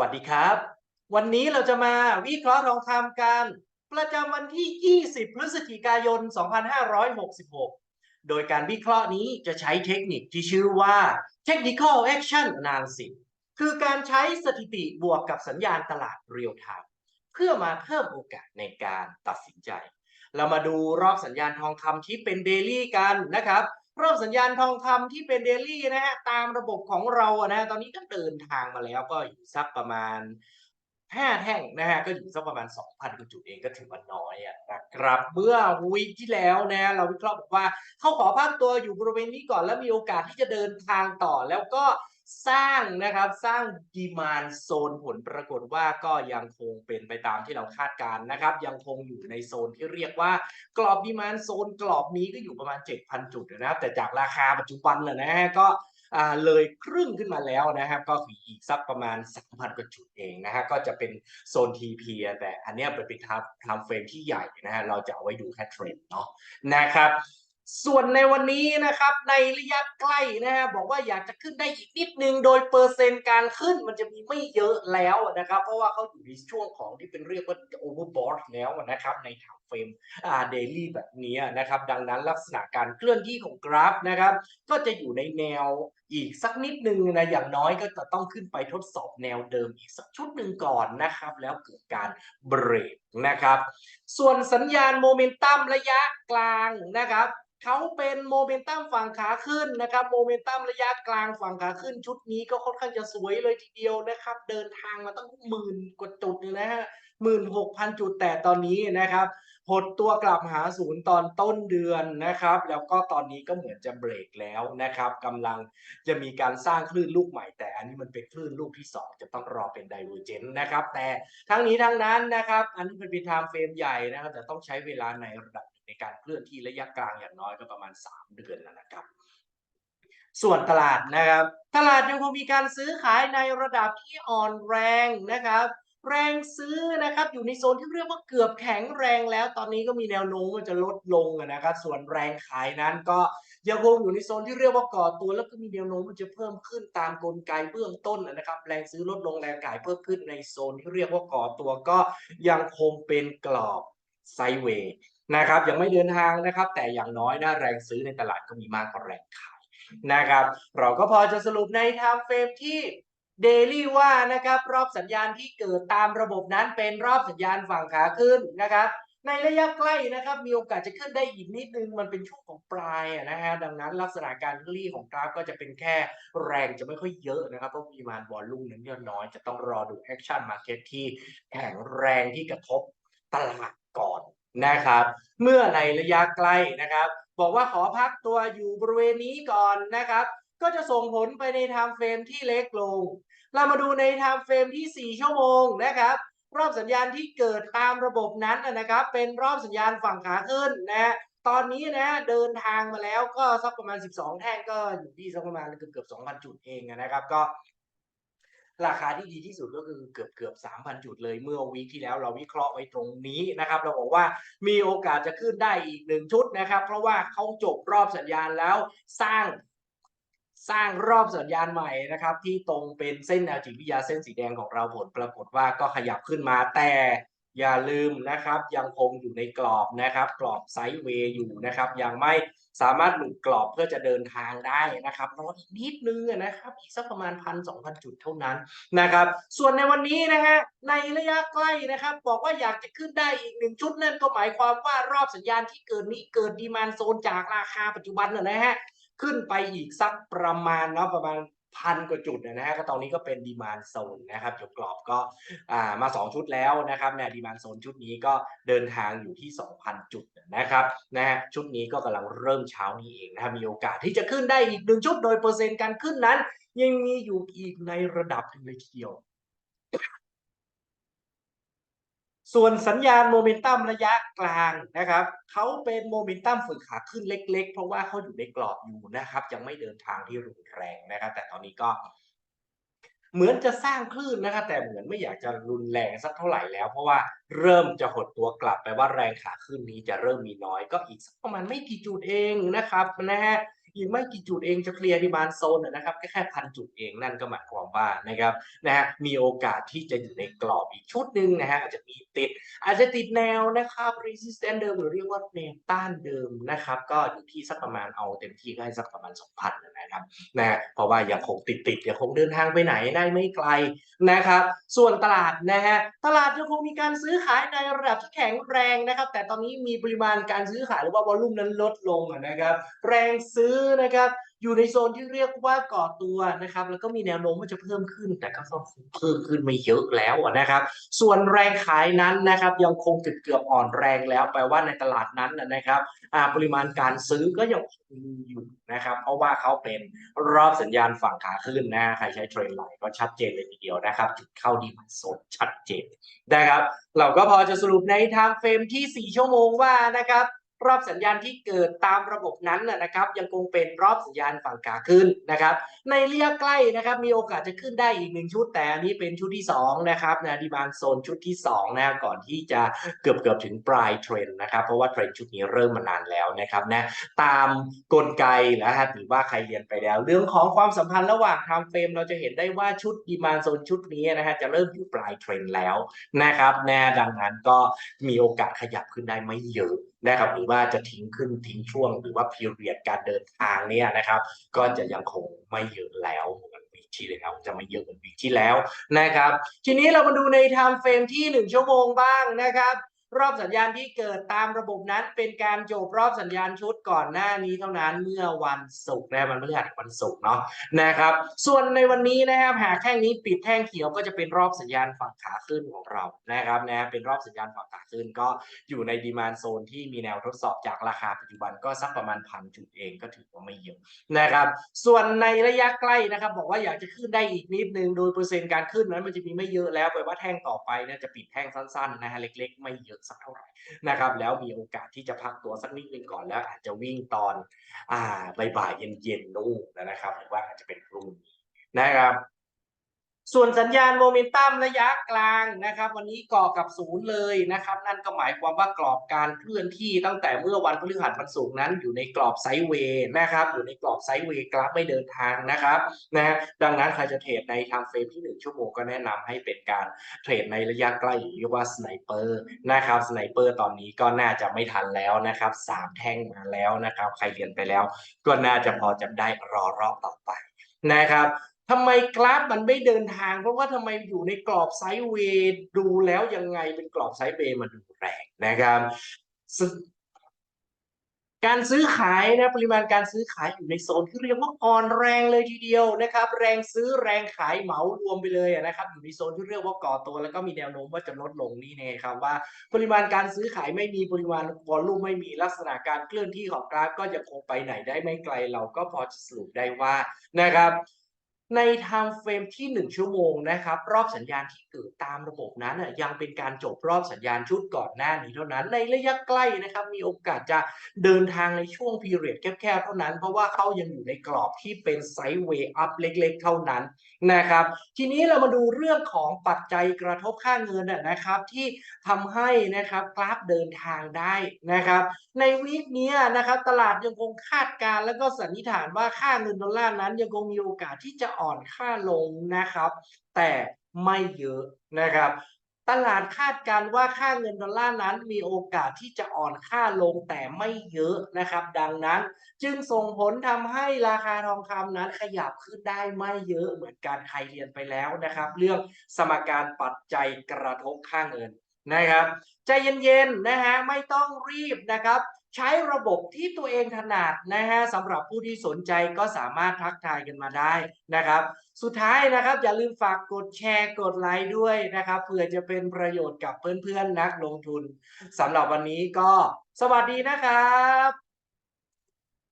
วัสดีครับ วันนี้เราจะมาวิเคราะห์ทองคำกันประจำวันที่ 20 พฤศจิกายน 2566 โดยการวิเคราะห์นี้จะใช้เทคนิคที่ชื่อว่า technical action analysis คือการใช้สถิติบวกกับสัญญาณตลาดเรียลไทม์เพื่อมาเพิ่มโอกาสในการตัดสินใจ เรามาดูรอบสัญญาณทองคำที่เป็นเดลี่กันนะครับ รอบสัญญาณทองคำที่เป็นเดลี่นะฮะตามระบบของเราอะนะตอนนี้ก็เดินทางมาแล้วก็อยู่สักประมาณ5แท่งนะฮะก็อยู่สักประมาณ 2,000กว่าจุดเองก็ถือว่าน้อยอะนะครับเมื่อวีคที่แล้วนะฮะเราวิเคราะห์บอกว่า เขาขอพักตัวอยู่บริเวณนี้ก่อนแล้วมีโอกาสที่จะเดินทางต่อแล้วก็ สร้างนะครับสร้างดีมานโซนผลปรากฏว่าก็ยังคงเป็นไปตามที่เราคาดการณ์นะครับ ยังคงอยู่ในโซนที่เรียกว่ากรอบดีมานโซนกรอบนี้ก็อยู่ประมาณ 7,000 จุดนะครับ แต่จากราคาปัจจุบันน่ะนะฮะก็อ่าเลยครึ่งขึ้นมาแล้วนะครับ ก็คืออีกสักประมาณ 3,000 กว่าจุดเองนะฮะก็จะเป็นโซน TP อะแต่อันนี้เป็นเป็นทม์ไทม์เฟรมที่ใหญ่นะฮะเราจะเอาไว้ดูแค่เทรนด์เนาะนะครับ ส่วนในวันนี้นะครับในระยะใกล้นะฮะบอกว่าอยากจะขึ้นได้อีกนิดนึงโดยเปอร์เซ็นต์การขึ้นมันจะมีไม่เยอะแล้วนะครับ เพราะว่าเขาอยู่ในช่วงของที่เป็นเรียกว่า overbought แล้วนะครับในทางเฟรมอ่า daily แบบนี้นะครับ ดังนั้นลักษณะการเคลื่อนที่ของกราฟนะครับ ก็จะอยู่ในแนวอีกสักนิดนึงนะอย่างน้อยก็จะต้องขึ้นไปทดสอบแนวเดิมอีกสักชุดหนึ่งก่อนนะครับ แล้วเกิดการเบรกนะครับ ส่วนสัญญาณโมเมนตัมระยะกลางนะครับเขาเป็นโมเมนตัมฝั่งขาขึ้นนะครับโมเมนตัมระยะกลางฝั่งขาขึ้นชุดนี้ก็ค่อนข้างจะสวยเลยทีเดียวนะครับ เดินทางมาตั้งหมื่นกว่าจุดเลยนะฮะหมื่นหกพันจุดแต่ตอนนี้นะครับหดตัวกลับหาศูนย์ตอนต้นเดือนนะครับ แล้วก็ตอนนี้ก็เหมือนจะเบรกแล้วนะครับกำลังจะมีการสร้างคลื่นลูกใหม่ แต่อันนี้มันเป็นคลื่นลูกที่สองจะต้องรอเป็นไดเวอร์เจนต์นะครับ แต่ทั้งนี้ทั้งนั้นนะครับ อันนี้เป็นไทม์เฟรมใหญ่นะครับ แต่ต้องใช้เวลาในระดับในการเคลื่อนที่ระยะกลางอย่างน้อยก็ประมาณ 3 เดือนแล้วนะครับส่วนตลาดนะครับ ตลาดยังคงมีการซื้อขายในระดับที่อ่อนแรงนะครับ แรงซื้อนะครับอยู่ในโซนที่เรียกว่าเกือบแข็งแรงแล้ว ตอนนี้ก็มีแนวโน้มว่าจะลดลงนะครับ ส่วนแรงขายนั้นก็ยังคงอยู่ในโซนที่เรียกว่าก่อตัว แล้วก็มีแนวโน้มว่าจะเพิ่มขึ้นตามกลไกเบื้องต้นนะครับ แรงซื้อลดลงแรงขายเพิ่มขึ้นในโซนที่เรียกว่าก่อตัวก็ยังคงเป็นกรอบไซเวย์นะครับยังไม่เดินทางนะครับ แต่อย่างน้อยนะแรงซื้อในตลาดก็มีมากกว่าแรงขายนะครับ เราก็พอจะสรุปในไทม์เฟรมที่ เดลี่ว่านะครับรอบสัญญาณที่เกิดตามระบบนั้นเป็นรอบสัญญาณฝั่งขาขึ้นนะครับ ในระยะใกล้นะครับมีโอกาสจะขึ้นได้อีกนิดนึงมันเป็นช่วงของปลายนะฮะดังนั้นลักษณะการเคลี่ของกราฟก็จะเป็นแค่แรงจะไม่ค่อยเยอะนะครับเพราะปริมาณวอลลุ่มนั้นยังน้อยจะต้องรอดูแอคชั่นมาร์เก็ตที่แข็งแรงที่กระทบตลาดก่อนนะครับ เมื่อในระยะใกล้นะครับ บอกว่าขอพักตัวอยู่บริเวณนี้ก่อนนะครับ ก็จะส่งผลไปในไทม์เฟรมที่เล็กลง เรามาดูในไทม์เฟรมที่ 4 ชั่วโมงนะครับรอบสัญญาณที่เกิดตามระบบนั้นนะครับ เป็นรอบสัญญาณฝั่งขาขึ้นนะฮะตอนนี้นะเดินทางมาแล้วก็สักประมาณ 12 แท่งก็อยู่ที่สักประมาณเกือบเกือบ2,000 จุดเองนะครับ ก็ ราคาที่ดีที่สุดก็คือเกือบเกือบ3,000 จุดเลยเมื่อวีคที่แล้วเราวิเคราะห์ไว้ตรงนี้นะครับ เราบอกว่ามีโอกาสจะขึ้นได้อีกหนึ่งชุดนะครับ เพราะว่าเขาจบรอบสัญญาณแล้วสร้าง สร้างรอบสัญญาณใหม่นะครับ ที่ตรงเป็นเส้นแนวจิตวิทยาเส้นสีแดงของเราผลปรากฏว่าก็ขยับขึ้นมาแต่อย่าลืมนะครับ ยังคงอยู่ในกรอบนะครับ กรอบไซด์เวย์อยู่นะครับ ยังไม่สามารถหลุดกรอบเพื่อจะเดินทางได้นะครับรออีกนิดนึงนะครับอีกสักประมาณพันสองพันจุดเท่านั้นนะครับ ส่วนในวันนี้นะฮะในระยะใกล้นะครับ บอกว่าอยากจะขึ้นได้อีกหนึ่งชุดนั่นก็หมายความว่ารอบสัญญาณที่เกิดนี้เกิดดีมานโซนจากราคาปัจจุบันนะนะฮะ ขึ้นไปอีกสักประมาณเนาะประมาณพันกว่าจุดนะฮะก็ตอนนี้ก็เป็นดีมานโซนนะครับจุดกรอบก็อ่ามา 2 ชุดแล้วนะครับเนี่ยดีมานโซนชุดนี้ก็เดินทางอยู่ที่ 2,000 จุดนะครับนะฮะชุดนี้ก็กำลังเริ่มเช้านี้เองนะครับมีโอกาสที่จะขึ้นได้อีกหนึ่งชุดโดยเปอร์เซ็นต์การขึ้นนั้น ยังมีอยู่อีกในระดับหนึ่งเลยทีเดียว ส่วนสัญญาณโมเมนตัมระยะกลางนะครับเขาเป็นโมเมนตัมฝึกขาขึ้นเล็ก ๆ เพราะว่าเขาอยู่ในกรอบอยู่นะครับ ยังไม่เดินทางที่รุนแรงนะครับ แต่ตอนนี้ก็ เหมือนจะสร้างคลื่นนะครับ แต่เหมือนไม่อยากจะรุนแรงสักเท่าไหร่แล้ว เพราะว่าเริ่มจะหดตัวกลับไปว่าแรงขาขึ้นนี้จะเริ่มมีน้อยก็อีกสักประมาณไม่กี่จุดเองนะครับนะฮะ อีกไม่กี่จุดเองจะเคลียร์ดีมานโซนนะครับแค่แค่พันจุดเองนั่นก็หมายความว่านะครับนะฮะมีโอกาสที่จะอยู่ในกรอบอีกชุดหนึ่งนะฮะอาจจะมีติด อาจจะติดแนวนะครับ resistance เดิมหรือเรียกว่าแนวต้านเดิมนะครับ ก็อยู่ที่สักประมาณเอาเต็มที่ก็ให้สักประมาณ2,000นะครับนะฮะเพราะว่ายังคงติดติดยังคงเดินทางไปไหนได้ไม่ไกลนะครับ ส่วนตลาดนะฮะตลาดยังคงมีการซื้อขายในระดับที่แข็งแรงนะครับ แต่ตอนนี้มีปริมาณการซื้อขายหรือว่าวอลุ่มนั้นลดลงนะครับ แรงซื้อนะครับ อยู่ในโซนที่เรียกว่าก่อตัวนะครับ แล้วก็มีแนวโน้มว่าจะเพิ่มขึ้น แต่ก็เพิ่มขึ้นไม่เยอะแล้วนะครับ ส่วนแรงขายนั้นนะครับ ยังคงเกือบเกือบอ่อนแรงแล้วแปลว่าในตลาดนั้นนะครับปริมาณการซื้อก็ยังคงมีอยู่นะครับ เพราะว่าเขาเป็นรอบสัญญาณฝั่งขาขึ้นนะใครใช้เทรนด์ไลน์ก็ชัดเจนเลยทีเดียวนะครับจุดเข้าดีมันโซนชัดเจนนะครับ เราก็พอจะสรุปในไทม์เฟรมที่ 4 ชั่วโมงว่านะครับ รอบสัญญาณที่เกิดตามระบบนั้นนะนะครับ ยังคงเป็นรอบสัญญาณฝั่งขาขึ้นนะครับ ในระยะใกล้นะครับมีโอกาสจะขึ้นได้อีกหนึ่งชุดแต่อันนี้เป็นชุดที่2นะครับนะดีมานโซนชุดที่2นะก่อนที่จะเกือบเกือบถึงปลายเทรนนะครับ เพราะว่าเทรนชุดนี้เริ่มมานานแล้วนะครับนะตามกลไกนะฮะหรือว่าใครเรียนไปแล้ว เรื่องของความสัมพันธ์ระหว่างไทม์เฟรมเราจะเห็นได้ว่าชุดดีมานโซนชุดนี้นะฮะจะเริ่มอยู่ปลายเทรนแล้วนะครับแน่ดังนั้นก็มีโอกาสขยับขึ้นได้ไม่เยอะ นะครับหรือว่าจะทิ้งขึ้นทิ้งช่วง หรือว่า period การเดินทางเนี่ยนะครับ ก็จะยังคงไม่เยอะแล้วเหมือนวีที่แล้วจะไม่เยอะเหมือนวีที่แล้วนะครับ ทีนี้เรามาดูใน time frame ที่ 1 ชั่วโมงบ้างนะครับ รอบสัญญาณที่เกิดตามระบบนั้นเป็นการจบรอบสัญญาณชุดก่อนหน้านี้เท่านั้นเมื่อวันศุกร์นะมันพฤหัสวันศุกร์เนาะนะครับ ส่วนในวันนี้นะครับหากแท่งนี้ปิดแท่งเขียวก็จะเป็นรอบสัญญาณฝั่งขาขึ้นของเรานะครับนะเป็นรอบสัญญาณฝั่งขาขึ้นก็อยู่ในดีมานโซนที่มีแนวทดสอบจากราคาปัจจุบันก็สักประมาณพันจุดเองก็ถือว่าไม่เยอะนะครับ ส่วนในระยะใกล้นะครับ บอกว่าอยากจะขึ้นได้อีกนิดนึงโดยเปอร์เซ็นต์การขึ้นนั้นมันจะมีไม่เยอะแล้วแปลว่าแท่งต่อไปเนะจะปิดแท่งสั้นๆนะฮะเล็ก ๆ ไม่เยอะสักเท่าไหร่นะครับ แล้วมีโอกาสที่จะพักตัวสักนิดนึงก่อนแล้ว อาจจะวิ่งตอน อ่าบ่ายๆเย็นๆนู่นนะครับ หรือว่าอาจจะเป็นพรุ่งนี้นะครับ ส่วนสัญญาณโมเมนตัมระยะกลางนะครับ วันนี้ก่อกับศูนย์เลยนะครับ นั่นก็หมายความว่ากรอบการเคลื่อนที่ตั้งแต่เมื่อวันพฤหัสวันศุกร์นั้น อยู่ในกรอบไซด์เวย์นะครับ อยู่ในกรอบไซด์เวย์กราฟไม่เดินทางนะครับนะดังนั้นใครจะเทรดในไทม์เฟรมที่ 1 ชั่วโมงก็แนะนำให้เป็นการเทรดในระยะใกล้เรียกว่าสไนเปอร์นะครับสไนเปอร์ตอนนี้ก็น่าจะไม่ทันแล้วนะครับสามแท่งมาแล้วนะครับ ใครเรียนไปแล้ว ก็น่าจะพอจำได้รอรอบต่อไปนะครับ ทำไมกราฟมันไม่เดินทาง เพราะว่าทำไมอยู่ในกรอบไซด์เวย์ดูแล้วยังไงเป็นกรอบไซด์เวย์มันดูแรงนะครับ การซื้อขายนะปริมาณการซื้อขายอยู่ในโซนที่เรียกว่าอ่อนแรงเลยทีเดียวนะครับ แรงซื้อแรงขายเหมารวมไปเลยนะครับ อยู่ในโซนที่เรียกว่าก่อตัว แล้วก็มีแนวโน้มว่าจะลดลงนี่เองครับว่า ปริมาณการซื้อขายไม่มีปริมาณวอลลุ่มไม่มีลักษณะการเคลื่อนที่ของกราฟก็จะคงไปไหนได้ไม่ไกลเราก็พอจะสรุปได้ว่านะครับ ใน time frame ที่ 1 ชั่วโมงนะครับ รอบสัญญาณที่เกิดตามระบบนั้นยังเป็นการจบรอบสัญญาณชุดก่อนหน้านี้เท่านั้น ในระยะใกล้นะครับ มีโอกาสจะเดินทางในช่วง period แคบๆเท่านั้น เพราะว่าเขายังอยู่ในกรอบที่เป็น sideway up เล็กๆ เท่านั้นนะครับ ทีนี้เรามาดูเรื่องของปัจจัยกระทบค่าเงินนะครับ ที่ทำให้นะครับกราฟเดินทางได้นะครับ ในวีคเนี้ยนะครับตลาดยังคงคาดการณ์แล้วก็สันนิษฐานว่าค่าเงินดอลลาร์นั้นยังคงมีโอกาสที่จะอ่อนค่าลงนะครับ แต่ไม่เยอะนะครับ ตลาดคาดการ์ว่าค่าเงินดอลลาร์นั้นมีโอกาสที่จะอ่อนค่าลงแต่ไม่เยอะนะครับ ดังนั้นจึงส่งผลทำให้ราคาทองคำนั้นขยับขึ้นได้ไม่เยอะเหมือนกันใครเรียนไปแล้วนะครับ เรื่องสมการปัจจัยกระทบค่าเงินนะครับใจเย็นๆนะฮะไม่ต้องรีบนะครับ ใช้ระบบที่ตัวเองถนัดนะฮะสำหรับผู้ที่สนใจก็สามารถทักทายกันมาได้นะครับ สุดท้ายนะครับอย่าลืมฝากกดแชร์กดไลค์ด้วยนะครับเผื่อจะเป็นประโยชน์กับเพื่อนๆนักลงทุนสำหรับวันนี้ก็สวัสดีนะครับ